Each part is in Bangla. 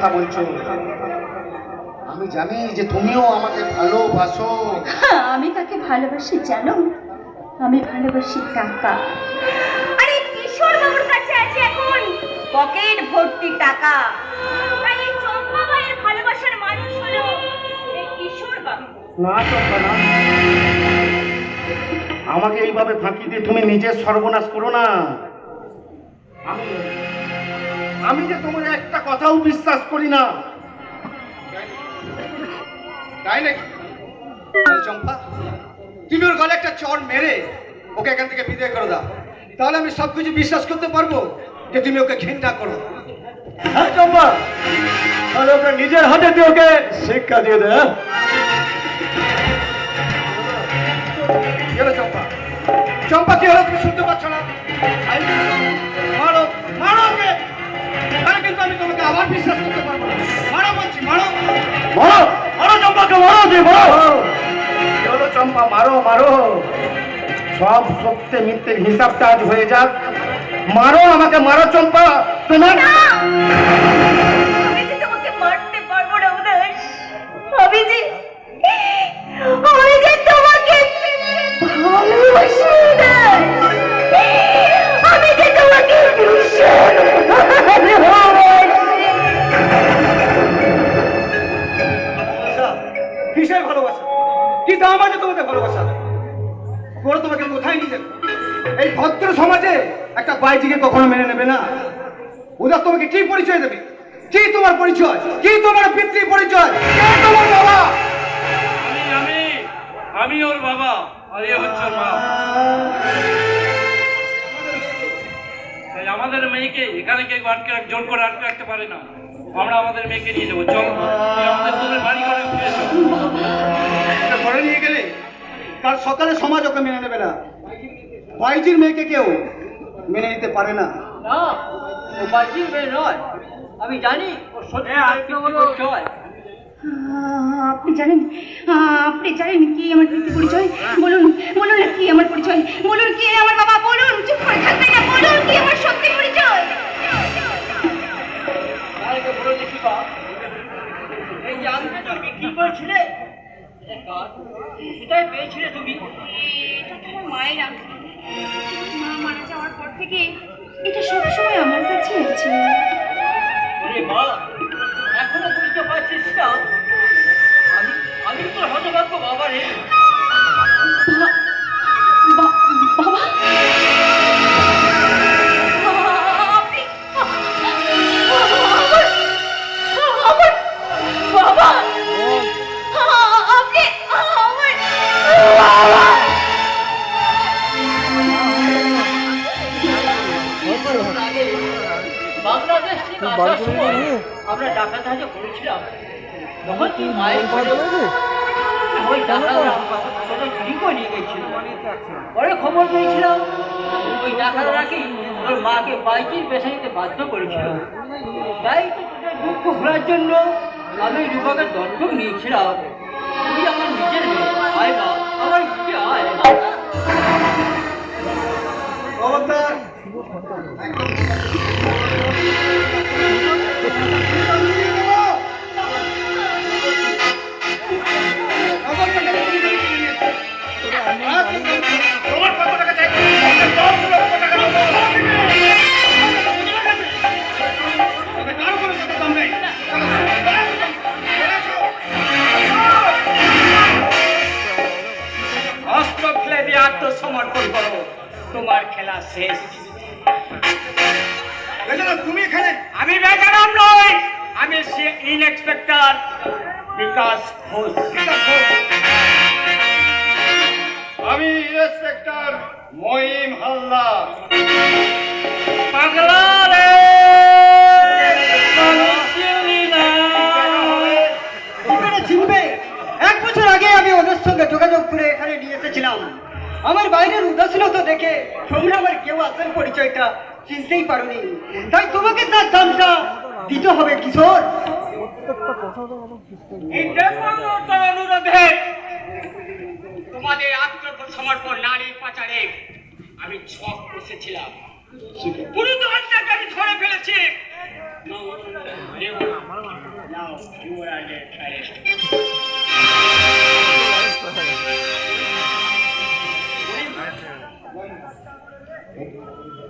কথা বলছো? আমি জানি যে তুমিও আমাকে ভালোবাসো। হ্যাঁ, আমি তাকে ভালোবাসি জানো? আমি ভালোবাসি টাকা। আরে কিশোর বাবুর কাছে আছে এখন। পকেট ভর্তি টাকা। তাই এই চম্পা ভাইয়ের ভালোবাসার মানুষ হলো এই কিশোর বাবু। না চম্পা না। আমাকে এইভাবে ফাঁকি দিয়ে তুমি নিজের সর্বনাশ করো না। আমি আমি যে তোমার একটা কথাও বিশ্বাস করি না। তাই নাকি? চম্পা তুমি ওর গলে একটা চর মেরে ওকে এখান থেকে বিদায় করে দাও। তাহলে আমি সব কিছু বিশ্বাস করতে পারব যে তুমি ওকে ঘৃণা করো। হ্যাঁ চম্পা তাহলে ওকে নিজের হাতে দিয়ে ওকে শিক্ষা দিয়ে দে হ্যাঁ? চম্পা? চম্পা কি হলো তুমি শুনতে পাচ্ছ না? মারো মারো ওকে! তাহলে কিন্তু আমি তোমাকে আবার বিশ্বাস করতে পারব না। মারো বলছি মারো। মারো। মারো চম্পাকে মারো দিয়ে মারো। চলো চম্পা মারো মারো। সব সত্যি মিথ্যের হিসাবটা আজ হয়ে যাক। মারো আমাকে মারো চম্পা। তোমার আমি যে তোমাকে মারতে পারব না উদাস আমি যে ভালোবাসা। কি দাম তোমাদের ভালোবাসা? ওরা তোমাকে কোথায় নিয়ে এই ভদ্র সমাজে একটা বাইজিকে কখনো মেনে নেবে না। ওরা তোমাকে কি পরিচয় দেবে? কি তোমার পরিচয়? কি তোমার পিতৃ পরিচয়? কে তোমার বাবা? আমি আমি আমি ওর বাবা, আর এ হচ্ছে মা। আমাদের মেয়েকে এখানে কেউ আটকে জোর করে আটকে রাখতে পারে না। আমরা আমাদের মেয়েকে নিয়ে যাব চলো আমাদের তোদের বাড়ি করে ফিরে ঘরে নিয়ে গেলে কাল সকালে সমাজ ওকে মেনে নেবে না। বাইজির মেয়েকে কেউ মেনে নিতে পারে না। না মেয়ে নয়। আমি জানি ও সত্যি পরিচয় আপনি জানেন আপনি জানেন কি আমার বিক্রি করেছিলে তুমি? এটা মায়ের। মারা যাওয়ার পর থেকে এটা সবসময় আমার কাছে আছে। আমরা ডাকাত হাজে করেছিলাম তখন তুই মায়ের ওই ডাকাতরা ছোট চুরি করে নিয়ে গেছিল। পরে খবর পেয়েছিলাম ওই ডাকাতরা কি ওর মাকে বাইকের পেশা নিতে বাধ্য করেছিল। তাই দুঃখ ভোলার জন্য আমি রূপাকে দর্শক নিয়েছিলাম। তুই আমার নিজের আয় আমার আয় তোমার খেলা শেষ। তুমি এখানে? আমি বেকারাম নই আমি সে ইনস্পেক্টর বিকাশ ঘোষ। আমি ইন্সপেক্টর মহিম হালদার। পাগলা রে! সেটা চিনতেই পারোনি। তাই তোমাকে তার দামটা দিতে হবে কিশোর। অনুরোধে তোমাদের আত্মসমর্পণ নারীর পাচারে আমি ছক বসেছিলাম। পুরো দশটাকারি ধরে ফেলেছি। Thank.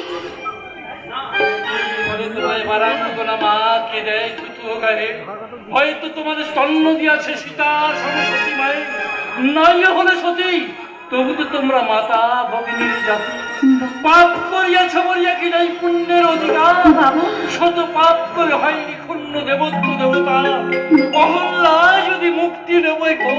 দেয় হয়তো তোমাদের দিয়াছে সীতার মায়ের হলে সতী তবু তো তোমরা মাতা ভগিনীর জাতি। পাপ করিয়াছ বলিয়া কি নাই পুণ্যের অধিকার শত পাপ করে হয়নি ক্ষুণ্ণ দেবত্ব দেবতা অহল্লা যদি মুক্তি নেবই কো